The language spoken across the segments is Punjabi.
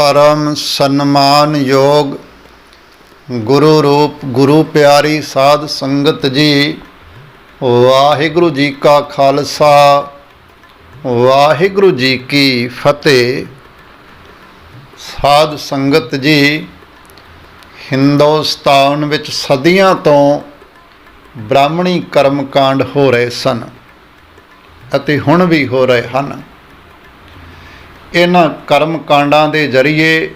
ਪਰਮ ਸਨਮਾਨ ਯੋਗ ਗੁਰੂ ਰੂਪ, ਗੁਰੂ ਪਿਆਰੀ ਸਾਧ ਸੰਗਤ ਜੀ, ਵਾਹਿਗੁਰੂ ਜੀ ਕਾ ਖਾਲਸਾ, ਵਾਹਿਗੁਰੂ ਜੀ ਕੀ ਫਤਿਹ। ਸਾਧ ਸੰਗਤ ਜੀ, ਹਿੰਦੁਸਤਾਨ ਵਿੱਚ ਸਦੀਆਂ ਤੋਂ ਬ੍ਰਾਹਮਣੀ ਕਰਮਕਾਂਡ ਹੋ ਰਹੇ ਸਨ ਅਤੇ ਹੁਣ ਵੀ ਹੋ ਰਹੇ ਹਨ। ਇਹਨਾਂ ਕਰਮ ਕਾਂਡਾਂ ਦੇ ਜ਼ਰੀਏ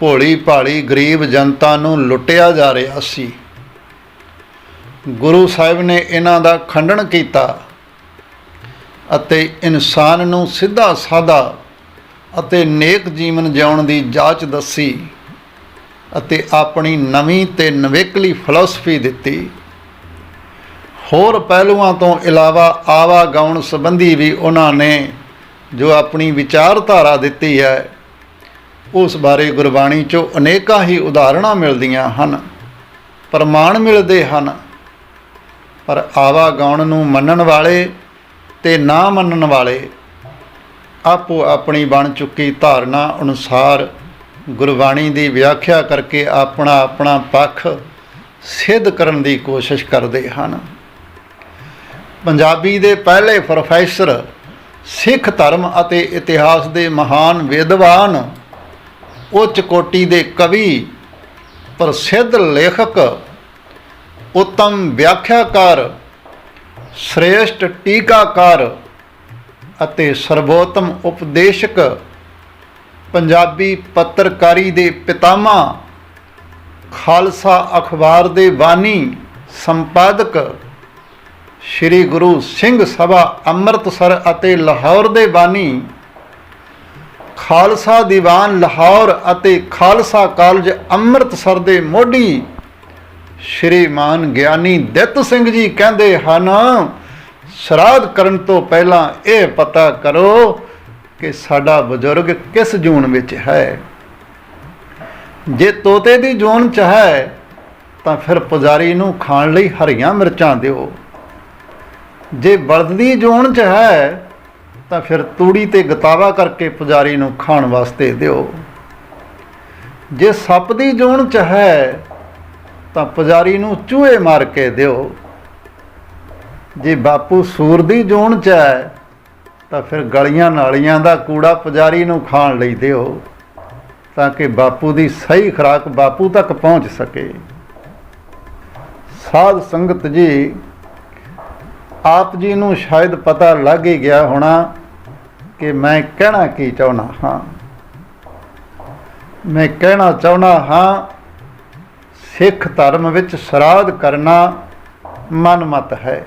ਭੋਲੀ ਭਾਲੀ ਗਰੀਬ ਜਨਤਾ ਨੂੰ ਲੁੱਟਿਆ ਜਾ ਰਿਹਾ ਸੀ। ਗੁਰੂ ਸਾਹਿਬ ਨੇ ਇਹਨਾਂ ਦਾ ਖੰਡਨ ਕੀਤਾ ਅਤੇ ਇਨਸਾਨ ਨੂੰ ਸਿੱਧਾ ਸਾਦਾ ਅਤੇ ਨੇਕ ਜੀਵਨ ਜਿਉਣ ਦੀ ਜਾਚ ਦੱਸੀ ਅਤੇ ਆਪਣੀ ਨਵੀਂ ਤੇ ਨਵੇਕਲੀ ਫਿਲਾਸਫੀ ਦਿੱਤੀ। ਹੋਰ ਪਹਿਲੂਆਂ ਤੋਂ ਇਲਾਵਾ ਆਵਾ ਗਾਉਣ ਸੰਬੰਧੀ ਵੀ ਉਹਨਾਂ ਨੇ ਜੋ ਆਪਣੀ ਵਿਚਾਰਧਾਰਾ ਦਿੱਤੀ ਹੈ, ਉਸ ਬਾਰੇ ਗੁਰਬਾਣੀ ਚੋਂ ਅਨੇਕਾਂ ਹੀ ਉਦਾਹਰਣਾਂ ਮਿਲਦੀਆਂ ਹਨ। ਪ੍ਰਮਾਣ ਮਿਲਦੇ ਹਨ, ਪਰ ਆਵਾ ਗਾਉਣ ਨੂੰ ਮੰਨਣ ਵਾਲੇ ਤੇ ਨਾ ਮੰਨਣ ਵਾਲੇ ਆਪੋ ਆਪਣੀ ਬਣ ਚੁੱਕੀ ਧਾਰਨਾ ਅਨੁਸਾਰ ਗੁਰਬਾਣੀ ਦੀ ਵਿਆਖਿਆ ਕਰਕੇ ਆਪਣਾ ਆਪਣਾ ਪੱਖ ਸਿੱਧ ਕਰਨ ਦੀ ਕੋਸ਼ਿਸ਼ ਕਰਦੇ ਹਨ। ਪੰਜਾਬੀ ਦੇ ਪਹਿਲੇ ਪ੍ਰੋਫੈਸਰ ਸਿੱਖ ਧਰਮ ਅਤੇ ਇਤਿਹਾਸ ਦੇ ਮਹਾਨ ਵਿਦਵਾਨ, ਉੱਚ ਕੋਟੀ ਦੇ ਕਵੀ, ਪ੍ਰਸਿੱਧ ਲੇਖਕ, ਉੱਤਮ ਵਿਆਖਿਆਕਾਰ, ਸ੍ਰੇਸ਼ਟ ਟੀਕਾਕਾਰ ਅਤੇ ਸਰਵੋਤਮ ਉਪਦੇਸ਼ਕ, ਪੰਜਾਬੀ ਪੱਤਰਕਾਰੀ ਦੇ ਪਿਤਾਮਾ ਖਾਲਸਾ ਅਖਬਾਰ ਦੇ ਬਾਨੀ ਸੰਪਾਦਕ ਸ੍ਰੀ ਗੁਰੂ ਸਿੰਘ ਸਭਾ ਅੰਮ੍ਰਿਤਸਰ ਅਤੇ ਲਾਹੌਰ ਦੇ ਬਾਨੀ, ਖਾਲਸਾ ਦੀਵਾਨ ਲਾਹੌਰ ਅਤੇ ਖਾਲਸਾ ਕਾਲਜ ਅੰਮ੍ਰਿਤਸਰ ਦੇ ਮੋਢੀ, ਸ਼੍ਰੀਮਾਨ ਗਿਆਨੀ ਦਿੱਤ ਸਿੰਘ ਜੀ ਕਹਿੰਦੇ ਹਨ, ਸ਼ਰਾਧ ਕਰਨ ਤੋਂ ਪਹਿਲਾਂ ਇਹ ਪਤਾ ਕਰੋ ਕਿ ਸਾਡਾ ਬਜ਼ੁਰਗ ਕਿਸ ਜੂਨ ਵਿੱਚ ਹੈ। ਜੇ ਤੋਤੇ ਦੀ ਜੂਨ ਚ ਹੈ, ਤਾਂ ਫਿਰ ਪੁਜਾਰੀ ਨੂੰ ਖਾਣ ਲਈ ਹਰੀਆਂ ਮਿਰਚਾਂ ਦਿਓ। ਜੇ ਬਲਦ ਦੀ ਜੂਨ ਚ ਹੈ, ਤਾਂ ਫਿਰ ਤੂੜੀ ਤੇ ਗਤਾਵਾ ਕਰਕੇ ਪੁਜਾਰੀ ਨੂੰ ਖਾਣ ਵਾਸਤੇ ਦਿਓ। ਜੇ ਸੱਪ ਦੀ ਜੋਣ ਚ ਹੈ, ਤਾਂ ਪੁਜਾਰੀ ਨੂੰ ਚੂਹੇ ਮਾਰ ਕੇ ਦਿਓ। ਜੇ ਬਾਪੂ ਸੂਰ ਦੀ ਜੂਨ ਚ ਹੈ, ਤਾਂ ਫਿਰ ਗਲੀਆਂ ਨਾਲੀਆਂ ਦਾ ਕੂੜਾ ਪੁਜਾਰੀ ਨੂੰ ਖਾਣ ਲਈ ਦਿਓ, ਤਾਂ ਕਿ ਬਾਪੂ ਦੀ ਸਹੀ ਖੁਰਾਕ ਬਾਪੂ ਤੱਕ ਪਹੁੰਚ ਸਕੇ। ਸਾਧ ਸੰਗਤ ਜੀ ਆਪ ਜੀ ਨੂੰ ਸ਼ਾਇਦ ਪਤਾ ਲੱਗ ਹੀ ਗਿਆ ਹੋਣਾ ਕਿ ਮੈਂ ਕਹਿਣਾ ਕੀ ਚਾਹੁੰਦਾ ਹਾਂ। ਮੈਂ ਕਹਿਣਾ ਚਾਹੁੰਦਾ ਹਾਂ, ਸਿੱਖ ਧਰਮ ਵਿੱਚ ਸ਼ਰਾਧ ਕਰਨਾ ਮਨਮਤ ਹੈ,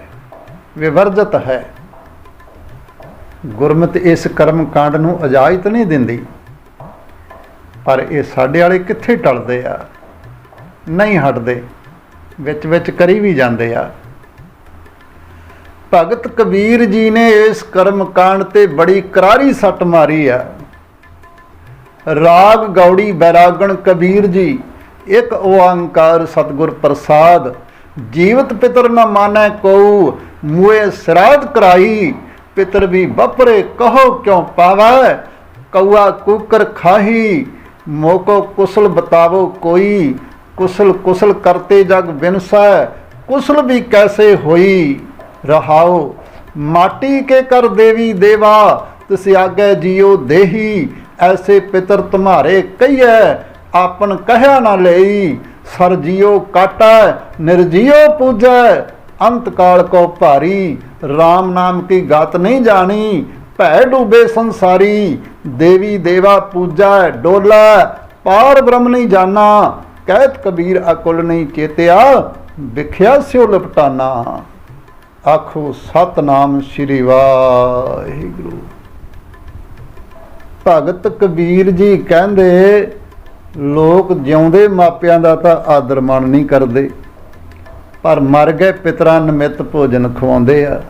ਵਿਵਰਜਤ ਹੈ। ਗੁਰਮਤ ਇਸ ਕਰਮ ਕਾਂਡ ਨੂੰ ਇਜਾਜ਼ਤ ਨਹੀਂ ਦਿੰਦੀ, ਪਰ ਇਹ ਸਾਡੇ ਵਾਲੇ ਕਿੱਥੇ ਟਲਦੇ ਆ? ਨਹੀਂ ਹਟਦੇ ਵਿੱਚ ਵਿੱਚ ਕਰੀ ਵੀ ਜਾਂਦੇ ਆ। ਭਗਤ ਕਬੀਰ ਜੀ ਨੇ ਇਸ ਕਰਮ ਕਾਂਡ ਤੇ ਬੜੀ ਕਰਾਰੀ ਸੱਟ ਮਾਰੀ ਆ। ਰਾਗ ਗੌੜੀ ਬੈਰਾਗਣ ਕਬੀਰ ਜੀ, ਇੱਕ ਓੰਕਾਰ ਸਤਿਗੁਰ ਪ੍ਰਸਾਦ, ਜੀਵਤ ਪਿਤਰ ਨਾ ਮਾਨੈ ਕੋ ਮੂਏ ਸਰਾਧ ਕਰਾਈ, ਪਿਤਰ ਵੀ ਬਪਰੇ ਕਹੋ ਕਿਉ ਪਾਵੈ, ਕਉਆ ਕੂਕਰ ਖਾਹੀ, ਮੋਕੋ ਕੁਸਲ ਬਤਾਵੋ ਕੋਈ, ਕੁਸਲ ਕੁਸਲ ਕਰਤੇ ਜਗ ਬਿਨਸੈ, ਕੁਸਲ ਵੀ ਕੈਸੇ ਹੋਈ। ਰਹਾਓ। ਮਾਟੀ ਕੇ ਕਰ ਦੇਵੀ ਦੇਵਾ, ਤਿਸ ਆਗੇ ਜੀਓ ਦੇਹੀ। ਐਸੇ ਪਿਤਰ ਤੁਮਾਰੇ ਕਹੀਐ, ਆਪਨ ਕਹਿਆ ਨਾ ਲਈ। ਸਰ ਜੀਓ ਕਾਟਾ ਨਿਰਜੀਓ ਪੂਜੈ। ਅੰਤ ਕਾਲ ਕੋ ਭਾਰੀ RAM ਨਾਮ ਕੀ ਗਾਤ ਨਹੀਂ ਜਾਣੀ। ਭੈ ਡੂਬੇ ਸੰਸਾਰੀ, ਦੇਵੀ ਦੇਵਾ ਪੂਜੈ, ਡੋਲਾ। ਪਾਰ ਬ੍ਰਹਮ ਨਹੀਂ ਜਾਣਾ ਕਹਿਤ ਕਬੀਰ ਅਕੁਲ ਨਹੀਂ ਚੇਤਿਆ। ਵਿਖਿਆ ਸਿਉ ਲਪਟਾਨਾ। ਆਖੋ, ਸਤਨਾਮ ਸ੍ਰੀ ਵਾਹਿਗੁਰੂ। ਭਗਤ ਕਬੀਰ ਜੀ ਕਹਿੰਦੇ, ਲੋਕ ਜਿਉਂਦੇ ਮਾਪਿਆਂ ਦਾ ਤਾਂ ਆਦਰ ਮਾਣ ਨਹੀਂ ਕਰਦੇ, ਪਰ ਮਰ ਗਏ ਪਿਤਰਾਂ ਨਿਮਿਤ ਭੋਜਨ ਖਵਾਉਂਦੇ ਆ।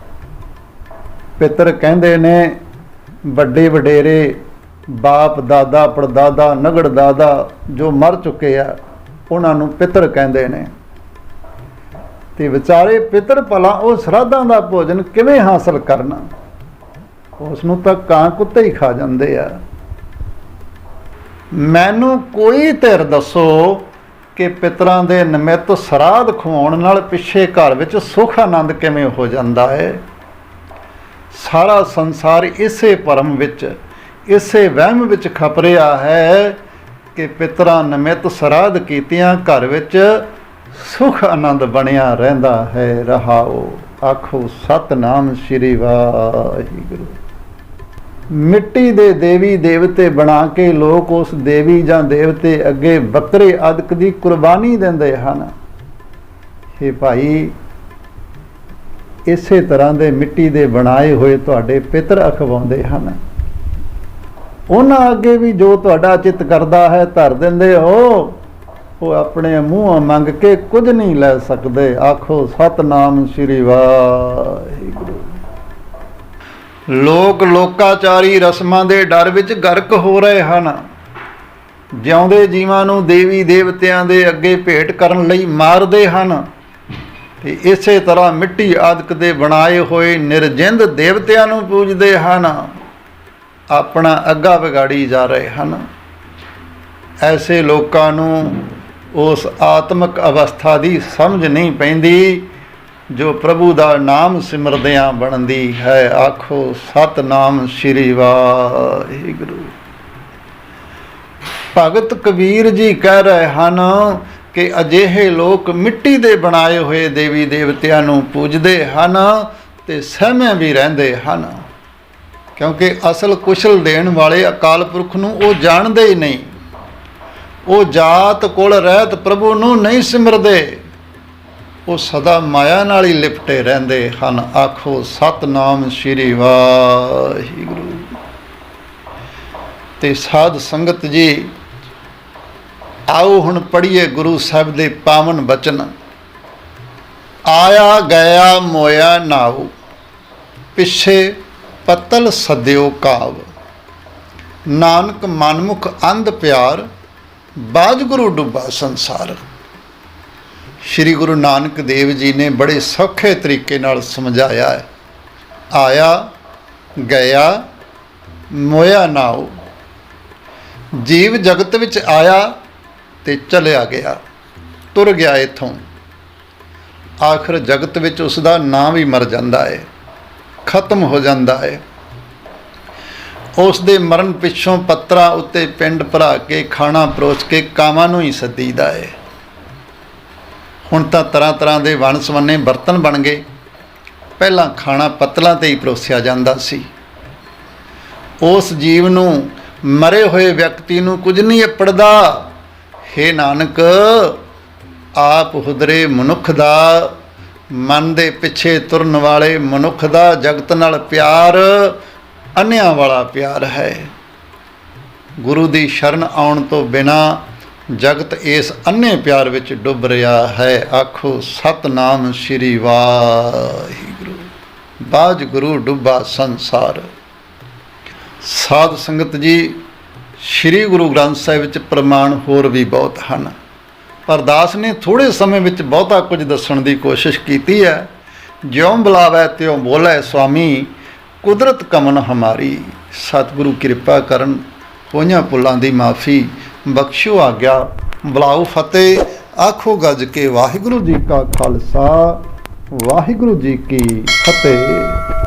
ਪਿਤਰ ਕਹਿੰਦੇ ਨੇ, ਵੱਡੇ ਵਡੇਰੇ, ਬਾਪ, ਦਾਦਾ, ਪੜਦਾਦਾ, ਨਗੜ ਦਾਦਾ ਜੋ ਮਰ ਚੁੱਕੇ ਆ, ਉਹਨਾਂ ਨੂੰ ਪਿਤਰ ਕਹਿੰਦੇ ਨੇ। ਤੇ ਵਿਚਾਰੇ ਪਿਤਰ ਭਲਾ ਉਹ ਸ਼ਰਾਧਾਂ ਦਾ ਭੋਜਨ ਕਿਵੇਂ ਹਾਸਲ ਕਰਨਾ? ਉਸ ਨੂੰ ਤਾਂ ਕਾਂ ਕੁੱਤੇ ਹੀ ਖਾ ਜਾਂਦੇ ਆ। ਮੈਨੂੰ ਕੋਈ ਧਿਰ ਦੱਸੋ ਕਿ ਪਿਤਰਾਂ ਦੇ ਨਿਮਿਤ ਸਰਾਧ ਖਵਾਉਣ ਨਾਲ ਪਿੱਛੇ ਘਰ ਵਿੱਚ ਸੁਖ ਆਨੰਦ ਕਿਵੇਂ ਹੋ ਜਾਂਦਾ ਹੈ? ਸਾਰਾ ਸੰਸਾਰ ਇਸੇ ਭਰਮ ਵਿੱਚ, ਇਸੇ ਵਹਿਮ ਵਿੱਚ ਖਪਰਿਆ ਹੈ ਕਿ ਪਿਤਰਾਂ ਨਿਮਿਤ ਸਰਾਧ ਕੀਤਿਆਂ ਘਰ ਵਿੱਚ ਸੁਖ ਆਨੰਦ ਬਣਿਆ ਰਹਿੰਦਾ ਹੈ ਰਹਾਓ ਆਖੋ, ਸਤਨਾਮ ਸ੍ਰੀ ਵਾਹਿਗੁਰੂ। ਮਿੱਟੀ ਦੇ ਦੇਵੀ ਦੇਵਤੇ ਬਣਾ ਕੇ ਲੋਕ ਉਸ ਦੇਵੀ ਜਾਂ ਦੇਵਤੇ ਅੱਗੇ ਬੱਕਰੇ ਅਦਕ ਦੀ ਕੁਰਬਾਨੀ ਦਿੰਦੇ ਹਨ। ਇਹ ਭਾਈ, ਇਸੇ ਤਰ੍ਹਾਂ ਦੇ ਮਿੱਟੀ ਦੇ ਬਣਾਏ ਹੋਏ ਤੁਹਾਡੇ ਪਿਤਰ ਅਖਵਾਉਂਦੇ ਹਨ। ਉਹਨਾਂ ਅੱਗੇ ਵੀ ਜੋ ਤੁਹਾਡਾ ਚਿੱਤ ਕਰਦਾ ਹੈ, ਧਰ ਦਿੰਦੇ ਹੋ। ਉਹ ਆਪਣੇ ਮੂੰਹੋਂ ਮੰਗ ਕੇ ਕੁਝ ਨਹੀਂ ਲੈ ਸਕਦੇ। ਆਖੋ, ਸਤਨਾਮ ਸ੍ਰੀ ਵਾਹਿਗੁਰੂ। ਲੋਕ ਲੋਕਾਚਾਰੀ ਰਸਮਾਂ ਦੇ ਡਰ ਵਿੱਚ ਗਰਕ ਹੋ ਰਹੇ ਹਨ। ਜਿਉਂਦੇ ਜੀਵਾਂ ਨੂੰ ਦੇਵੀ ਦੇਵਤਿਆਂ ਦੇ ਅੱਗੇ ਭੇਟ ਕਰਨ ਲਈ ਮਾਰਦੇ ਹਨ। ਤੇ ਇਸੇ ਤਰ੍ਹਾਂ ਮਿੱਟੀ ਆਦਿਕ ਦੇ ਬਣਾਏ ਹੋਏ ਨਿਰਜਿੰਦ ਦੇਵਤਿਆਂ ਨੂੰ ਪੂਜਦੇ ਹਨ। ਆਪਣਾ ਅੱਗਾ ਵਿਗਾੜੀ ਜਾ ਰਹੇ ਹਨ। ਐਸੇ ਲੋਕਾਂ ਨੂੰ ਉਸ ਆਤਮਿਕ ਅਵਸਥਾ ਦੀ ਸਮਝ ਨਹੀਂ ਪੈਂਦੀ, ਜੋ ਪ੍ਰਭੂ ਦਾ ਨਾਮ ਸਿਮਰਦਿਆਂ ਬਣਦੀ ਹੈ। ਆਖੋ, ਸਤਨਾਮ ਸ੍ਰੀ ਵਾਹਿਗੁਰੂ। ਭਗਤ ਕਬੀਰ ਜੀ ਕਹਿ ਰਹੇ ਹਨ ਕਿ ਅਜਿਹੇ ਲੋਕ ਮਿੱਟੀ ਦੇ ਬਣਾਏ ਹੋਏ ਦੇਵੀ ਦੇਵਤਿਆਂ ਨੂੰ ਪੂਜਦੇ ਹਨ ਤੇ ਸਹਿਮੇ ਵੀ ਰਹਿੰਦੇ ਹਨ। ਕਿਉਂਕਿ ਅਸਲ ਕੁਸ਼ਲ ਦੇਣ ਵਾਲੇ ਅਕਾਲ ਪੁਰਖ ਨੂੰ ਉਹ ਜਾਣਦੇ ਹੀ ਨਹੀਂ। ਉਹ ਜਾਤ ਕੋਲ ਰਹਿਤ ਪ੍ਰਭੂ ਨੂੰ ਨਹੀਂ ਸਿਮਰਦੇ। ਉਹ ਸਦਾ ਮਾਇਆ ਨਾਲ ਹੀ ਲਿਪਟੇ ਰਹਿੰਦੇ ਹਨ। ਆਖੋ, ਸਤਨਾਮ ਸ੍ਰੀ ਵਾਹਿਗੁਰੂ। ਤੇ ਸਾਧ ਸੰਗਤ ਜੀ, ਆਓ ਹੁਣ ਪੜ੍ਹੀਏ ਗੁਰੂ ਸਾਹਿਬ ਦੇ ਪਾਵਨ ਬਚਨ। ਆਇਆ, ਗਿਆ, ਮੋਇਆ ਨਾਉ, ਪਿੱਛੇ ਪਤਲ ਸਦਿਓ ਕਾਵ। ਨਾਨਕ ਮਨਮੁਖ ਅੰਧ ਪਿਆਰ ਬਾਜ ਗੁਰੂ ਡੁੱਬਾ ਸੰਸਾਰ। ਸ੍ਰੀ ਗੁਰੂ ਨਾਨਕ ਦੇਵ ਜੀ ਨੇ ਬੜੇ ਸੌਖੇ ਤਰੀਕੇ ਨਾਲ ਸਮਝਾਇਆ ਹੈ। ਆਇਆ, ਗਿਆ, ਮੋਇਆ ਨਾਉ ਜੀਵ ਜਗਤ ਵਿੱਚ ਆਇਆ ਤੇ ਚਲਿਆ ਗਿਆ, ਤੁਰ ਗਿਆ ਇਥੋਂ। ਆਖਰ ਜਗਤ ਵਿੱਚ ਉਸ ਦਾ ਨਾਂ ਵੀ ਮਰ ਜਾਂਦਾ ਹੈ, ਖਤਮ ਹੋ ਜਾਂਦਾ ਹੈ। ਉਸ ਦੇ ਮਰਨ ਪਿੱਛੋਂ ਪੱਤਰਾਂ ਉੱਤੇ ਪਿੰਡ ਭਰਾ ਕੇ ਖਾਣਾ ਪਰੋਸ ਕੇ ਕਾਵਾਂ ਨੂੰ ਹੀ ਸੱਦੀਦਾ ਹੈ ਹੁਣ ਤਾਂ ਤਰ੍ਹਾਂ ਤਰ੍ਹਾਂ ਦੇ ਵੰਨ ਸਵੰਨੇ ਬਰਤਨ ਬਣ ਗਏ। ਪਹਿਲਾਂ ਖਾਣਾ ਪੱਤਲਾਂ ਤੇ ਹੀ ਪਰੋਸਿਆ ਜਾਂਦਾ ਸੀ। ਉਸ ਜੀਵ ਨੂੰ ਮਰੇ ਹੋਏ ਵਿਅਕਤੀ ਨੂੰ ਕੁਝ ਨਹੀਂ ਅਪੜਦਾ। ਹੇ ਨਾਨਕ, ਆਪ ਹੁਦਰੇ ਮਨੁੱਖ ਦਾ, ਮਨ ਦੇ ਪਿੱਛੇ ਤੁਰਨ ਵਾਲੇ ਮਨੁੱਖ ਦਾ ਜਗਤ ਨਾਲ ਪਿਆਰ ਅੰਨਿਆਂ ਵਾਲਾ ਪਿਆਰ ਹੈ। ਗੁਰੂ ਦੀ ਸ਼ਰਨ ਆਉਣ ਤੋਂ ਬਿਨਾ ਜਗਤ ਇਸ ਅੰਨੇ ਪਿਆਰ ਵਿੱਚ ਡੁੱਬ ਰਿਹਾ ਹੈ। ਆਖੋ, ਸਤਨਾਮ ਸ੍ਰੀ ਵਾਹਿਗੁਰੂ। ਬਾਜ ਗੁਰੂ ਡੁੱਬਾ ਸੰਸਾਰ। ਸਾਧ ਸੰਗਤ ਜੀ, ਸ੍ਰੀ ਗੁਰੂ ਗ੍ਰੰਥ ਸਾਹਿਬ ਵਿੱਚ ਪ੍ਰਮਾਣ ਹੋਰ ਵੀ ਬਹੁਤ ਹਨ। ਪਰਦਾਸ ਨੇ ਥੋੜੇ ਸਮੇਂ ਵਿੱਚ ਬਹੁਤਾ ਕੁਝ ਦੱਸਣ ਦੀ ਕੋਸ਼ਿਸ਼ ਕੀਤੀ ਹੈ। ਜਿਉਂ ਬੁਲਾਵੇ ਤਿਉਂ ਬੋਲੇ ਸੁਆਮੀ ਕੁਦਰਤ ਕਮਨ ਹਮਾਰੀ, ਸਤਿਗੁਰੂ ਕਿਰਪਾ ਕਰਨ ਹੋਈਆਂ ਪੁੱਲਾਂ ਦੀ ਮਾਫੀ ਬਖਸ਼ੋ ਆਗਿਆ, ਬੁਲਾਓ ਫਤਿਹ, ਆਖੋ ਗੱਜ ਕੇ ਵਾਹਿਗੁਰੂ ਜੀ ਕਾ ਖਾਲਸਾ, ਵਾਹਿਗੁਰੂ ਜੀ ਕੀ ਫਤਿਹ।